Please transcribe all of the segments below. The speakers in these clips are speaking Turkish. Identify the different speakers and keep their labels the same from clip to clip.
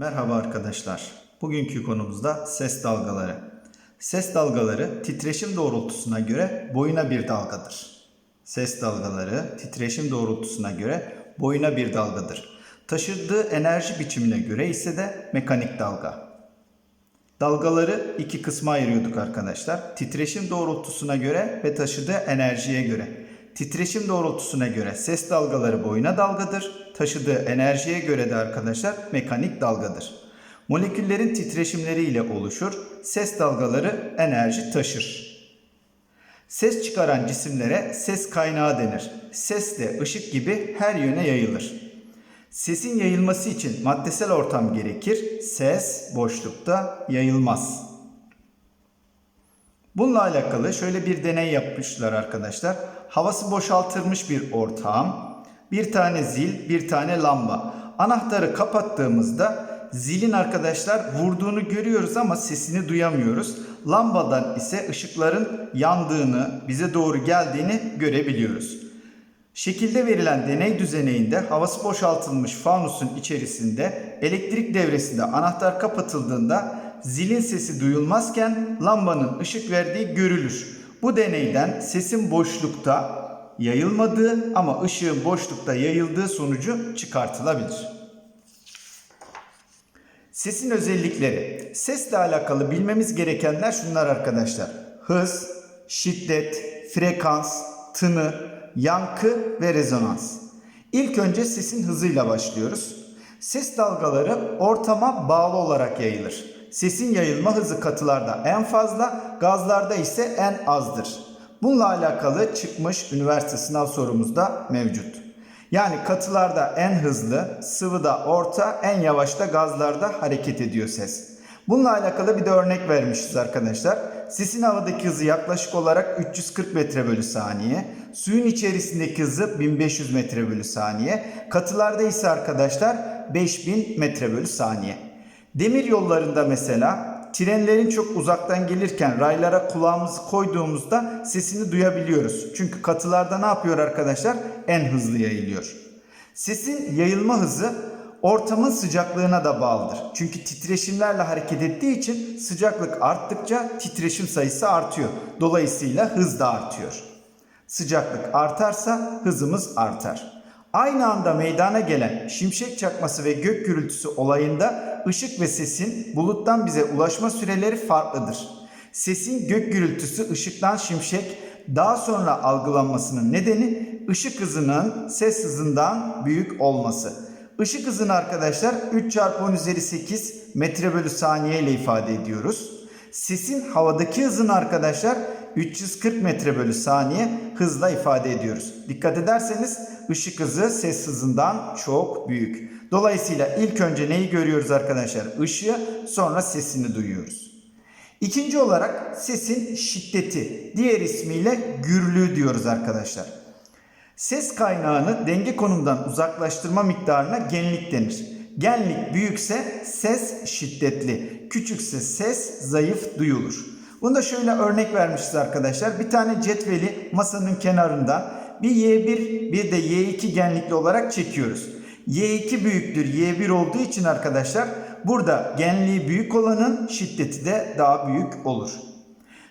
Speaker 1: Merhaba arkadaşlar. Bugünkü konumuzda ses dalgaları. Ses dalgaları titreşim doğrultusuna göre boyuna bir dalgadır. Ses dalgaları titreşim doğrultusuna göre boyuna bir dalgadır. Taşıdığı enerji biçimine göre ise de mekanik dalga. Dalgaları iki kısma ayırıyorduk arkadaşlar. Titreşim doğrultusuna göre ve taşıdığı enerjiye göre. Titreşim doğrultusuna göre ses dalgaları boyuna dalgadır. Taşıdığı enerjiye göre de arkadaşlar mekanik dalgadır. Moleküllerin titreşimleri ile oluşur. Ses dalgaları enerji taşır. Ses çıkaran cisimlere ses kaynağı denir. Ses de ışık gibi her yöne yayılır. Sesin yayılması için maddesel ortam gerekir. Ses boşlukta yayılmaz. Bununla alakalı şöyle bir deney yapmışlar arkadaşlar. Havası boşaltılmış bir ortam, bir tane zil, bir tane lamba. Anahtarı kapattığımızda zilin arkadaşlar vurduğunu görüyoruz ama sesini duyamıyoruz. Lambadan ise ışıkların yandığını, bize doğru geldiğini görebiliyoruz. Şekilde verilen deney düzeneğinde havası boşaltılmış fanusun içerisinde elektrik devresinde anahtar kapatıldığında zilin sesi duyulmazken lambanın ışık verdiği görülür. Bu deneyden sesin boşlukta yayılmadığı ama ışığın boşlukta yayıldığı sonucu çıkartılabilir. Sesin özellikleri. Sesle alakalı bilmemiz gerekenler şunlar arkadaşlar. Hız, şiddet, frekans, tını, yankı ve rezonans. İlk önce sesin hızıyla başlıyoruz. Ses dalgaları ortama bağlı olarak yayılır. Sesin yayılma hızı katılarda en fazla, gazlarda ise en azdır. Bununla alakalı çıkmış üniversite sınav sorumuzda mevcut. Yani katılarda en hızlı, sıvıda orta, en yavaşta gazlarda hareket ediyor ses. Bununla alakalı bir de örnek vermişiz arkadaşlar. Sesin havadaki hızı yaklaşık olarak 340 metre bölü saniye. Suyun içerisindeki hızı 1500 metre bölü saniye. Katılarda ise arkadaşlar 5000 metre bölü saniye. Demir yollarında mesela trenlerin çok uzaktan gelirken raylara kulağımızı koyduğumuzda sesini duyabiliyoruz. Çünkü katılarda ne yapıyor arkadaşlar? En hızlı yayılıyor. Sesin yayılma hızı ortamın sıcaklığına da bağlıdır. Çünkü titreşimlerle hareket ettiği için sıcaklık arttıkça titreşim sayısı artıyor. Dolayısıyla hız da artıyor. Sıcaklık artarsa hızımız artar. Aynı anda meydana gelen şimşek çakması ve gök gürültüsü olayında ışık ve sesin buluttan bize ulaşma süreleri farklıdır. Sesin gök gürültüsü ışıktan şimşek daha sonra algılanmasının nedeni ışık hızının ses hızından büyük olması. Işık hızını arkadaşlar 3 çarpı 10 üzeri 8 metre bölü saniye ile ifade ediyoruz. Sesin havadaki hızını arkadaşlar 340 metre bölü saniye hızla ifade ediyoruz. Dikkat ederseniz ışık hızı ses hızından çok büyük. Dolayısıyla ilk önce neyi görüyoruz arkadaşlar? Işığı sonra sesini duyuyoruz. İkinci olarak sesin şiddeti, diğer ismiyle gürlüğü diyoruz arkadaşlar. Ses kaynağını denge konumdan uzaklaştırma miktarına genlik denir. Genlik büyükse ses şiddetli, küçükse ses zayıf duyulur. Bunu da şöyle örnek vermişiz arkadaşlar. Bir tane cetveli masanın kenarından bir Y1 bir de Y2 genlikli olarak çekiyoruz. Y2 büyüktür Y1 olduğu için arkadaşlar burada genliği büyük olanın şiddeti de daha büyük olur.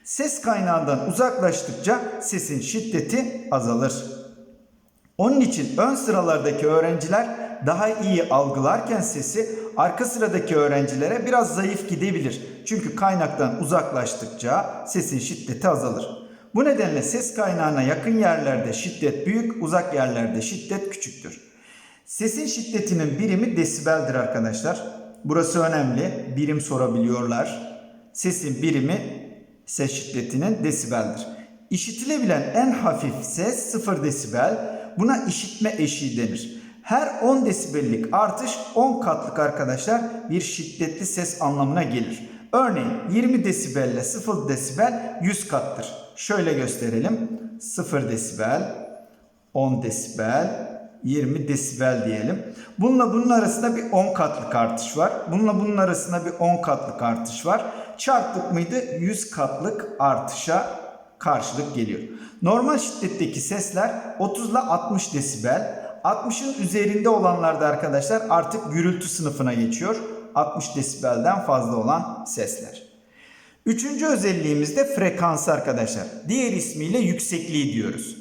Speaker 1: Ses kaynağından uzaklaştıkça sesin şiddeti azalır. Onun için ön sıralardaki öğrenciler daha iyi algılarken sesi arka sıradaki öğrencilere biraz zayıf gidebilir. Çünkü kaynaktan uzaklaştıkça sesin şiddeti azalır. Bu nedenle ses kaynağına yakın yerlerde şiddet büyük, uzak yerlerde şiddet küçüktür. Sesin şiddetinin birimi desibeldir arkadaşlar. Burası önemli. Birim sorabiliyorlar. Sesin birimi ses şiddetinin desibeldir. İşitilebilen en hafif ses 0 desibel. Buna işitme eşiği denir. Her 10 desibellik artış 10 katlık arkadaşlar bir şiddetli ses anlamına gelir. Örneğin 20 desibelle 0 desibel 100 kattır. Şöyle gösterelim. 0 desibel, 10 desibel, 20 desibel diyelim. Bununla bunun arasında bir 10 katlık artış var. Bununla bunun arasında bir 10 katlık artış var. Çarptık mıydı 100 katlık artışa karşılık geliyor. Normal şiddetteki sesler 30 ile 60 desibel. 60'ın üzerinde olanlarda arkadaşlar artık gürültü sınıfına geçiyor. 60 desibelden fazla olan sesler. Üçüncü özelliğimiz de frekansı arkadaşlar. Diğer ismiyle yüksekliği diyoruz.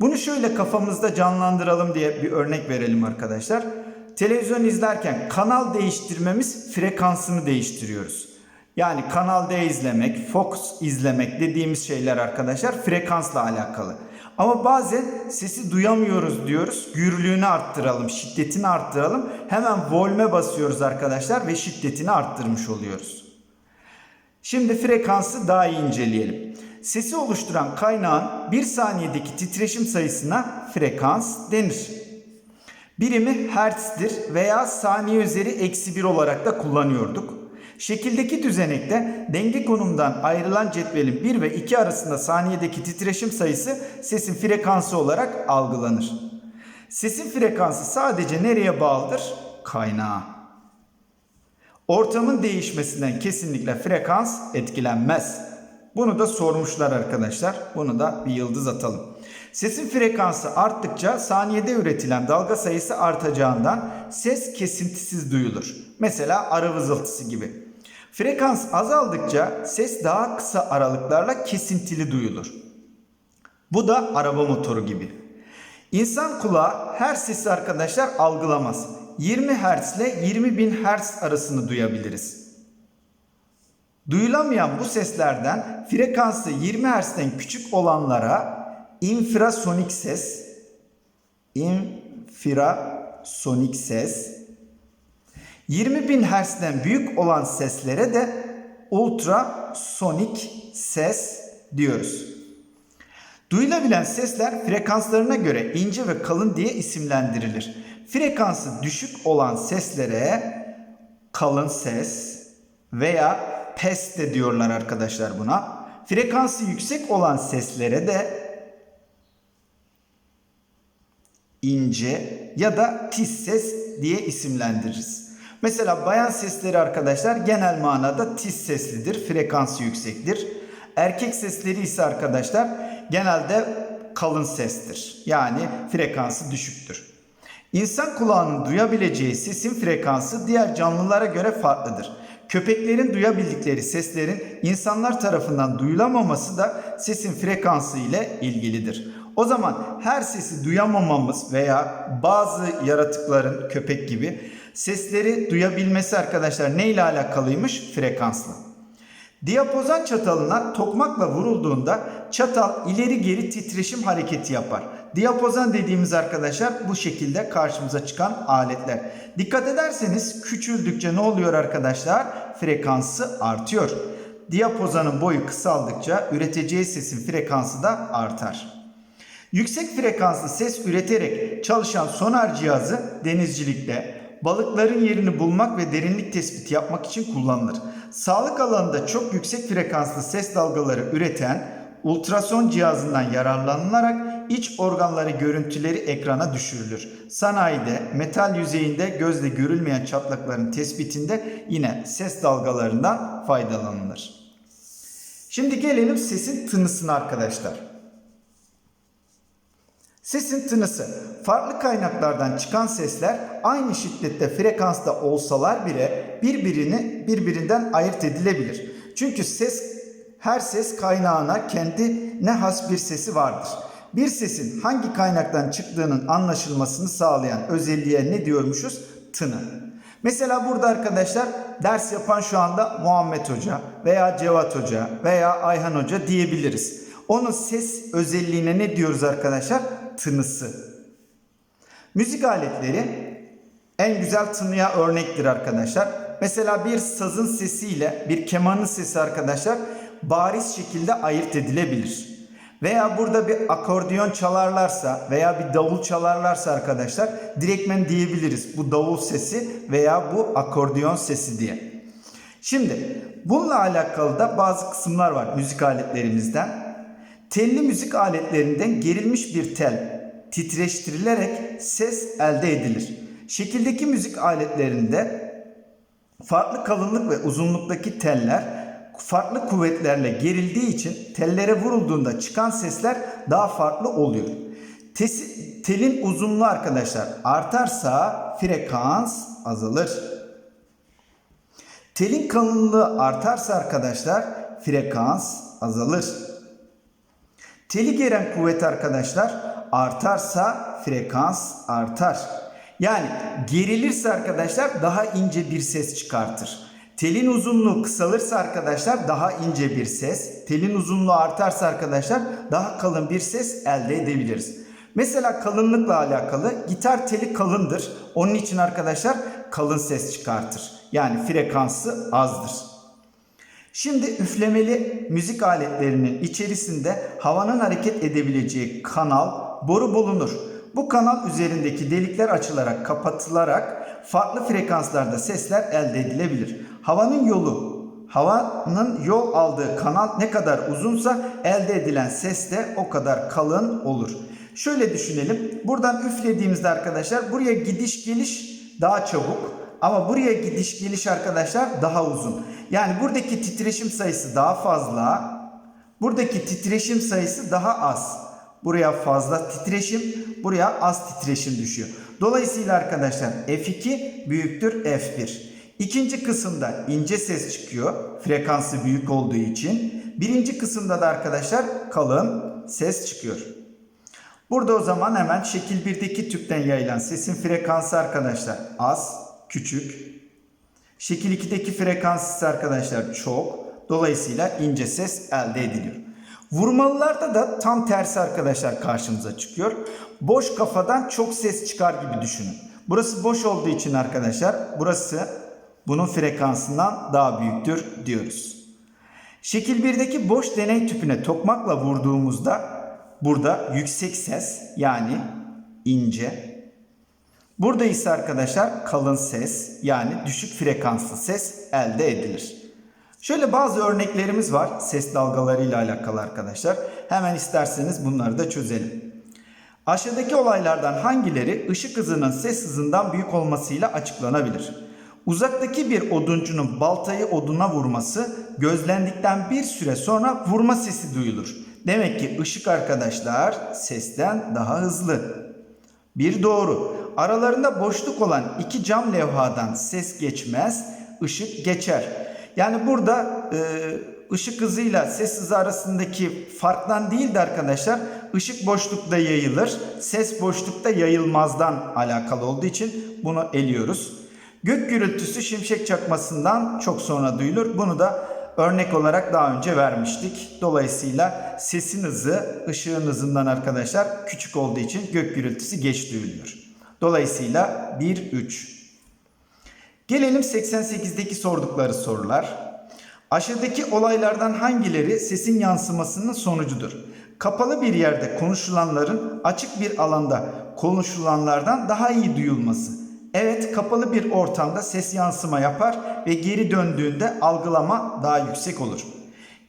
Speaker 1: Bunu şöyle kafamızda canlandıralım diye bir örnek verelim arkadaşlar. Televizyon izlerken kanal değiştirmemiz frekansını değiştiriyoruz. Yani Kanal D izlemek, Fox izlemek dediğimiz şeyler arkadaşlar frekansla alakalı. Ama bazen sesi duyamıyoruz diyoruz. Gürlüğünü arttıralım, şiddetini arttıralım. Hemen volme basıyoruz arkadaşlar ve şiddetini arttırmış oluyoruz. Şimdi frekansı daha iyi inceleyelim. Sesi oluşturan kaynağın bir saniyedeki titreşim sayısına frekans denir. Birimi hertz'tir veya saniye üzeri eksi 1 olarak da kullanıyorduk. Şekildeki düzenekte denge konumdan ayrılan cetvelin 1 ve 2 arasında saniyedeki titreşim sayısı sesin frekansı olarak algılanır. Sesin frekansı sadece nereye bağlıdır? Kaynağa. Ortamın değişmesinden kesinlikle frekans etkilenmez. Bunu da sormuşlar arkadaşlar. Bunu da bir yıldız atalım. Sesin frekansı arttıkça saniyede üretilen dalga sayısı artacağından ses kesintisiz duyulur. Mesela arı vızıltısı gibi. Frekans azaldıkça ses daha kısa aralıklarla kesintili duyulur. Bu da araba motoru gibi. İnsan kulağı her sesi arkadaşlar algılamaz. 20 Hz ile 20 bin Hz arasını duyabiliriz. Duyulamayan bu seslerden frekansı 20 Hz'den küçük olanlara infrasonik ses, infrasonik ses, 20 bin Hz'den büyük olan seslere de ultrasonik ses diyoruz. Duyulabilen sesler frekanslarına göre ince ve kalın diye isimlendirilir. Frekansı düşük olan seslere kalın ses veya pes de diyorlar arkadaşlar buna. Frekansı yüksek olan seslere de ince ya da tiz ses diye isimlendiririz. Mesela bayan sesleri arkadaşlar genel manada tiz seslidir, frekansı yüksektir. Erkek sesleri ise arkadaşlar genelde kalın sestir. Yani frekansı düşüktür. İnsan kulağının duyabileceği sesin frekansı diğer canlılara göre farklıdır. Köpeklerin duyabildikleri seslerin insanlar tarafından duyulamaması da sesin frekansı ile ilgilidir. O zaman her sesi duyamamamız veya bazı yaratıkların köpek gibi sesleri duyabilmesi arkadaşlar ne ile alakalıymış? Frekansla. Diapozan çatalına tokmakla vurulduğunda çatal ileri geri titreşim hareketi yapar. Diapozan dediğimiz arkadaşlar bu şekilde karşımıza çıkan aletler. Dikkat ederseniz küçüldükçe ne oluyor arkadaşlar? Frekansı artıyor. Diapozanın boyu kısaldıkça üreteceği sesin frekansı da artar. Yüksek frekanslı ses üreterek çalışan sonar cihazı denizcilikte, balıkların yerini bulmak ve derinlik tespiti yapmak için kullanılır. Sağlık alanında çok yüksek frekanslı ses dalgaları üreten ultrason cihazından yararlanılarak iç organları görüntüleri ekrana düşürülür. Sanayide metal yüzeyinde gözle görülmeyen çatlakların tespitinde yine ses dalgalarından faydalanılır. Şimdi gelelim sesin tınısına arkadaşlar. Sesin tınısı. Farklı kaynaklardan çıkan sesler aynı şiddette frekansta olsalar bile birbirini birbirinden ayırt edilebilir. Çünkü ses her ses kaynağına kendine has bir sesi vardır. Bir sesin hangi kaynaktan çıktığının anlaşılmasını sağlayan özelliğe ne diyormuşuz? Tını. Mesela burada arkadaşlar ders yapan şu anda Muhammed Hoca veya Cevat Hoca veya Ayhan Hoca diyebiliriz. Onun ses özelliğine ne diyoruz arkadaşlar? Tınısı. Müzik aletleri en güzel tınıya örnektir arkadaşlar. Mesela bir sazın sesiyle bir kemanın sesi arkadaşlar bariz şekilde ayırt edilebilir. Veya burada bir akordeon çalarlarsa veya bir davul çalarlarsa arkadaşlar direktmen diyebiliriz. Bu davul sesi veya bu akordeon sesi diye. Şimdi bununla alakalı da bazı kısımlar var müzik aletlerimizden. Telli müzik aletlerinden gerilmiş bir tel titreştirilerek ses elde edilir. Şekildeki müzik aletlerinde farklı kalınlık ve uzunluktaki teller farklı kuvvetlerle gerildiği için tellere vurulduğunda çıkan sesler daha farklı oluyor. Tesi, telin uzunluğu arkadaşlar artarsa frekans azalır. Telin kalınlığı artarsa arkadaşlar frekans azalır. Teli geren kuvvet arkadaşlar artarsa frekans artar. Yani gerilirse arkadaşlar daha ince bir ses çıkartır. Telin uzunluğu kısalırsa arkadaşlar daha ince bir ses. Telin uzunluğu artarsa arkadaşlar daha kalın bir ses elde edebiliriz. Mesela kalınlıkla alakalı gitar teli kalındır. Onun için arkadaşlar kalın ses çıkartır. Yani frekansı azdır. Şimdi üflemeli müzik aletlerinin içerisinde havanın hareket edebileceği kanal, boru bulunur. Bu kanal üzerindeki delikler açılarak kapatılarak farklı frekanslarda sesler elde edilebilir. Havanın yolu, havanın yol aldığı kanal ne kadar uzunsa elde edilen ses de o kadar kalın olur. Şöyle düşünelim. Buradan üflediğimizde arkadaşlar buraya gidiş geliş daha çabuk. Ama buraya gidiş geliş arkadaşlar daha uzun. Yani buradaki titreşim sayısı daha fazla. Buradaki titreşim sayısı daha az. Buraya fazla titreşim, buraya az titreşim düşüyor. Dolayısıyla arkadaşlar F2 büyüktür F1. İkinci kısımda ince ses çıkıyor. Frekansı büyük olduğu için. Birinci kısımda da arkadaşlar kalın ses çıkıyor. Burada o zaman hemen şekil 1'deki tüpten yayılan sesin frekansı arkadaşlar az, küçük. Şekil 2'deki frekans ise arkadaşlar çok. Dolayısıyla ince ses elde ediliyor. Vurmalılarda da tam tersi arkadaşlar karşımıza çıkıyor. Boş kafadan çok ses çıkar gibi düşünün. Burası boş olduğu için arkadaşlar burası bunun frekansından daha büyüktür diyoruz. Şekil 1'deki boş deney tüpüne tokmakla vurduğumuzda burada yüksek ses yani ince. Burada ise arkadaşlar kalın ses yani düşük frekanslı ses elde edilir. Şöyle bazı örneklerimiz var ses dalgalarıyla alakalı arkadaşlar. Hemen isterseniz bunları da çözelim. Aşağıdaki olaylardan hangileri ışık hızının ses hızından büyük olmasıyla açıklanabilir? Uzaktaki bir oduncunun baltayı oduna vurması gözlendikten bir süre sonra vurma sesi duyulur. Demek ki ışık arkadaşlar sesten daha hızlı. Bir doğru. Aralarında boşluk olan iki cam levhadan ses geçmez, ışık geçer. Yani burada e, ışık hızıyla ses hızı arasındaki farktan değil de arkadaşlar ışık boşlukta yayılır, ses boşlukta yayılmazdan alakalı olduğu için bunu eliyoruz. Gök gürültüsü şimşek çakmasından çok sonra duyulur. Bunu da örnek olarak daha önce vermiştik. Dolayısıyla sesin hızı ışığın hızından arkadaşlar küçük olduğu için gök gürültüsü geç duyuluyor. Dolayısıyla 1-3. Gelelim 88'deki sordukları sorular. Aşağıdaki olaylardan hangileri sesin yansımasının sonucudur? Kapalı bir yerde konuşulanların açık bir alanda konuşulanlardan daha iyi duyulması. Evet kapalı bir ortamda ses yansıma yapar ve geri döndüğünde algılama daha yüksek olur.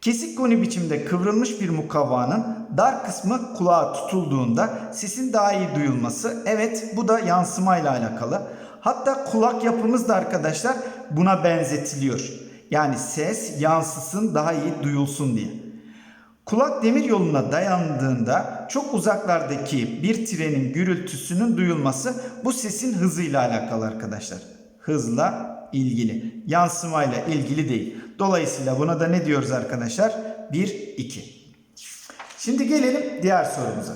Speaker 1: Kesik koni biçimde kıvrılmış bir mukavvanın dar kısmı kulağa tutulduğunda sesin daha iyi duyulması. Evet bu da yansımayla alakalı. Hatta kulak yapımız da arkadaşlar buna benzetiliyor. Yani ses yansısın daha iyi duyulsun diye. Kulak demir yoluna dayandığında çok uzaklardaki bir trenin gürültüsünün duyulması bu sesin hızıyla alakalı arkadaşlar. Hızla ilgili, yansımayla ilgili değil. Dolayısıyla buna da ne diyoruz arkadaşlar? 1 2. Şimdi gelelim diğer sorumuza.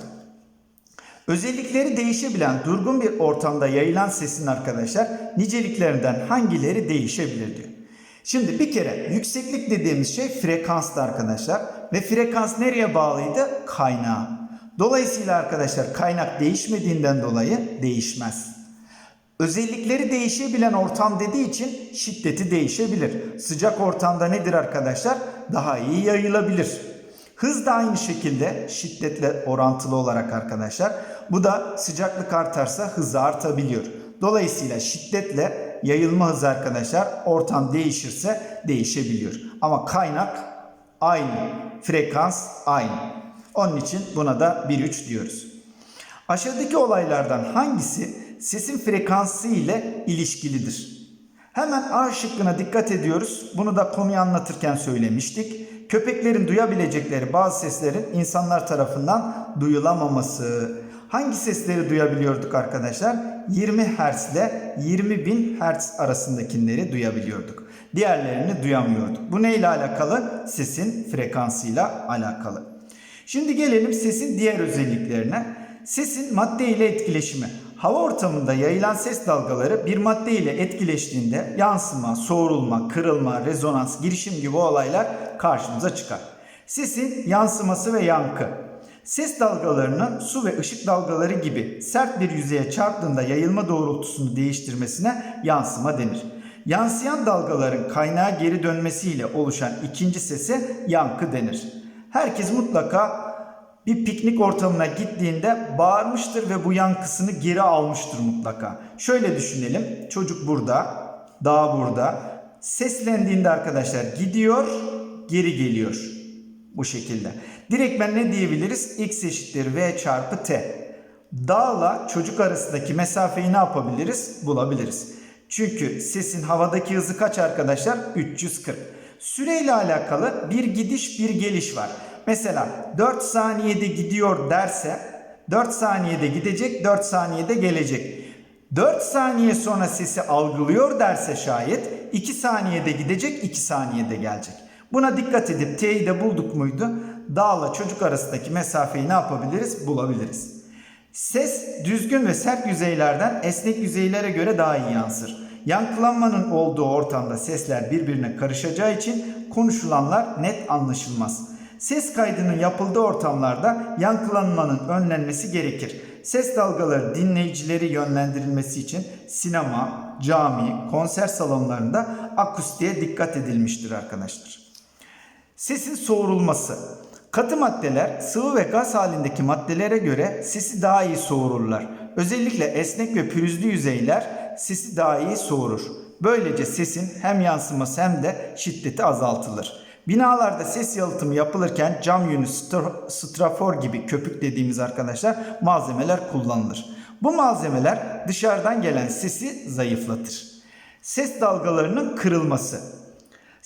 Speaker 1: Özellikleri değişebilen durgun bir ortamda yayılan sesin arkadaşlar niceliklerinden hangileri değişebilir diyor. Şimdi bir kere yükseklik dediğimiz şey frekanstı arkadaşlar. Ve frekans nereye bağlıydı? Kaynağa. Dolayısıyla arkadaşlar kaynak değişmediğinden dolayı değişmez. Özellikleri değişebilen ortam dediği için şiddeti değişebilir. Sıcak ortamda nedir arkadaşlar? Daha iyi yayılabilir. Hız da aynı şekilde şiddetle orantılı olarak arkadaşlar. Bu da sıcaklık artarsa hızı artabiliyor. Dolayısıyla şiddetle yayılma hızı arkadaşlar ortam değişirse değişebiliyor. Ama kaynak aynı. Frekans aynı. Onun için buna da 1-3 diyoruz. Aşağıdaki olaylardan hangisi sesin frekansı ile ilişkilidir? Hemen A şıkkına dikkat ediyoruz. Bunu da konuyu anlatırken söylemiştik. Köpeklerin duyabilecekleri bazı seslerin insanlar tarafından duyulamaması. Hangi sesleri duyabiliyorduk arkadaşlar? 20 Hz ile 20 bin Hz arasındakileri duyabiliyorduk. Diğerlerini duyamıyorduk. Bu neyle alakalı? Sesin frekansıyla alakalı. Şimdi gelelim sesin diğer özelliklerine. Sesin madde ile etkileşimi. Hava ortamında yayılan ses dalgaları bir madde ile etkileştiğinde yansıma, soğurulma, kırılma, rezonans, girişim gibi olaylar karşımıza çıkar. Sesin yansıması ve yankı. Ses dalgalarının su ve ışık dalgaları gibi sert bir yüzeye çarptığında yayılma doğrultusunu değiştirmesine yansıma denir. Yansıyan dalgaların kaynağa geri dönmesiyle oluşan ikinci sese yankı denir. Herkes mutlaka bir piknik ortamına gittiğinde bağırmıştır ve bu yankısını geri almıştır mutlaka. Şöyle düşünelim. Çocuk burada, dağ burada. Seslendiğinde arkadaşlar gidiyor, geri geliyor. Bu şekilde. Direkt ben ne diyebiliriz? X eşittir V çarpı T. Dağla çocuk arasındaki mesafeyi ne yapabiliriz? Bulabiliriz. Çünkü sesin havadaki hızı kaç arkadaşlar? 340. Süreyle alakalı bir gidiş bir geliş var. Mesela 4 saniyede gidiyor derse 4 saniyede gidecek 4 saniyede gelecek. 4 saniye sonra sesi algılıyor derse şayet 2 saniyede gidecek 2 saniyede gelecek. Buna dikkat edip T'yi de bulduk muydu? Dağla çocuk arasındaki mesafeyi ne yapabiliriz? Bulabiliriz. Ses düzgün ve sert yüzeylerden esnek yüzeylere göre daha iyi yansır. Yankılanmanın olduğu ortamda sesler birbirine karışacağı için konuşulanlar net anlaşılmaz. Ses kaydının yapıldığı ortamlarda yankılanmanın önlenmesi gerekir. Ses dalgaları dinleyicileri yönlendirilmesi için sinema, cami, konser salonlarında akustiğe dikkat edilmiştir arkadaşlar. Sesin soğurulması. Katı maddeler sıvı ve gaz halindeki maddelere göre sesi daha iyi soğururlar. Özellikle esnek ve pürüzlü yüzeyler sesi daha iyi soğurur. Böylece sesin hem yansıması hem de şiddeti azaltılır. Binalarda ses yalıtımı yapılırken cam yünü, stra- strafor gibi köpük dediğimiz arkadaşlar malzemeler kullanılır. Bu malzemeler dışarıdan gelen sesi zayıflatır. Ses dalgalarının kırılması.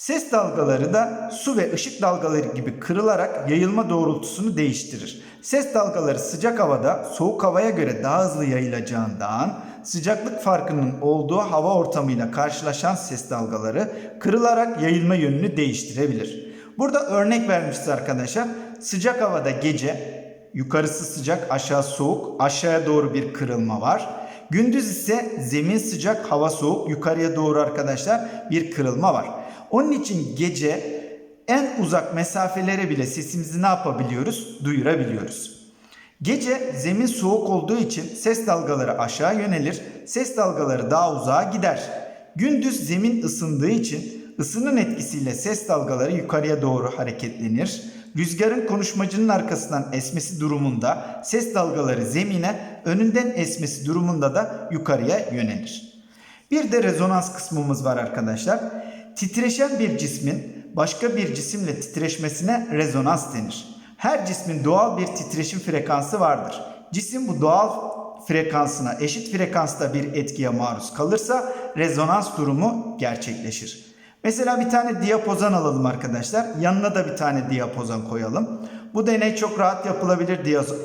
Speaker 1: Ses dalgaları da su ve ışık dalgaları gibi kırılarak yayılma doğrultusunu değiştirir. Ses dalgaları sıcak havada soğuk havaya göre daha hızlı yayılacağından sıcaklık farkının olduğu hava ortamıyla karşılaşan ses dalgaları kırılarak yayılma yönünü değiştirebilir. Burada örnek vermişiz arkadaşlar. Sıcak havada gece yukarısı sıcak aşağı soğuk aşağıya doğru bir kırılma var. Gündüz ise zemin sıcak hava soğuk yukarıya doğru arkadaşlar bir kırılma var. Onun için gece en uzak mesafelere bile sesimizi ne yapabiliyoruz? Duyurabiliyoruz. Gece zemin soğuk olduğu için ses dalgaları aşağı yönelir, ses dalgaları daha uzağa gider. Gündüz zemin ısındığı için ısının etkisiyle ses dalgaları yukarıya doğru hareketlenir. Rüzgarın konuşmacının arkasından esmesi durumunda ses dalgaları zemine, önünden esmesi durumunda da yukarıya yönelir. Bir de rezonans kısmımız var arkadaşlar. Titreşen bir cismin başka bir cisimle titreşmesine rezonans denir. Her cismin doğal bir titreşim frekansı vardır. Cisim bu doğal frekansına eşit frekansta bir etkiye maruz kalırsa rezonans durumu gerçekleşir. Mesela bir tane diapozan alalım arkadaşlar. Yanına da bir tane diapozan koyalım. Bu deney çok rahat yapılabilir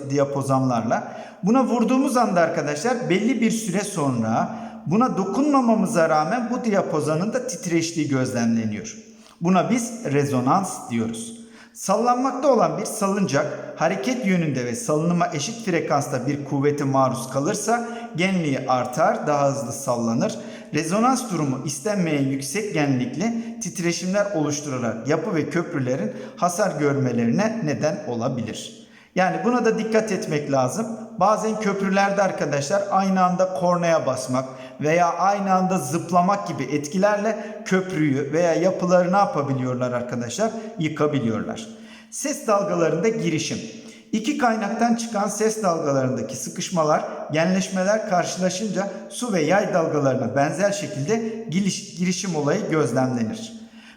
Speaker 1: diapozanlarla. Buna vurduğumuz anda arkadaşlar belli bir süre sonra buna dokunmamamıza rağmen bu diapozanın da titreştiği gözlemleniyor. Buna biz rezonans diyoruz. Sallanmakta olan bir salıncak hareket yönünde ve salınıma eşit frekansta bir kuvvete maruz kalırsa genliği artar, daha hızlı sallanır. Rezonans durumu istenmeyen yüksek genlikli titreşimler oluşturarak yapı ve köprülerin hasar görmelerine neden olabilir. Yani buna da dikkat etmek lazım. Bazen köprülerde arkadaşlar aynı anda kornaya basmak veya aynı anda zıplamak gibi etkilerle köprüyü veya yapıları ne yapabiliyorlar arkadaşlar? Yıkabiliyorlar. Ses dalgalarında girişim. İki kaynaktan çıkan ses dalgalarındaki sıkışmalar, genleşmeler karşılaşınca su ve yay dalgalarına benzer şekilde giriş, girişim olayı gözlemlenir.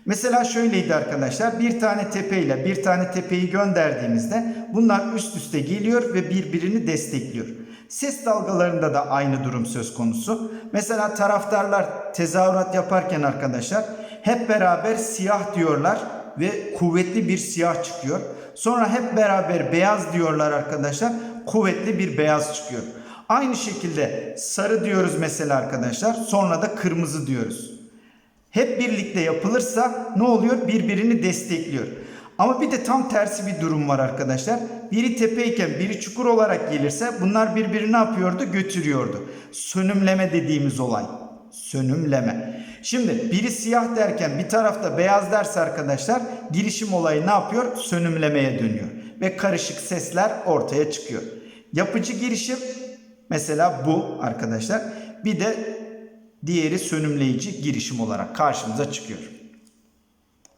Speaker 1: Mesela şöyleydi arkadaşlar. Bir tane tepe ile bir tane tepeyi gönderdiğimizde bunlar üst üste geliyor ve birbirini destekliyor. Ses dalgalarında da aynı durum söz konusu. Mesela taraftarlar tezahürat yaparken arkadaşlar hep beraber siyah diyorlar ve kuvvetli bir siyah çıkıyor. Sonra hep beraber beyaz diyorlar arkadaşlar. kuvvetli bir beyaz çıkıyor. Aynı şekilde sarı diyoruz mesela arkadaşlar. Sonra da kırmızı diyoruz. Hep birlikte yapılırsa ne oluyor? Birbirini destekliyor. Ama bir de tam tersi bir durum var arkadaşlar. Biri tepeyken biri çukur olarak gelirse bunlar birbirini ne yapıyordu? Götürüyordu. Sönümleme dediğimiz olay. Sönümleme. Şimdi biri siyah derken bir tarafta beyaz derse arkadaşlar girişim olayı ne yapıyor? Sönümlemeye dönüyor. Ve karışık sesler ortaya çıkıyor. Yapıcı girişim mesela bu arkadaşlar. Bir de diğeri sönümleyici girişim olarak karşımıza çıkıyor.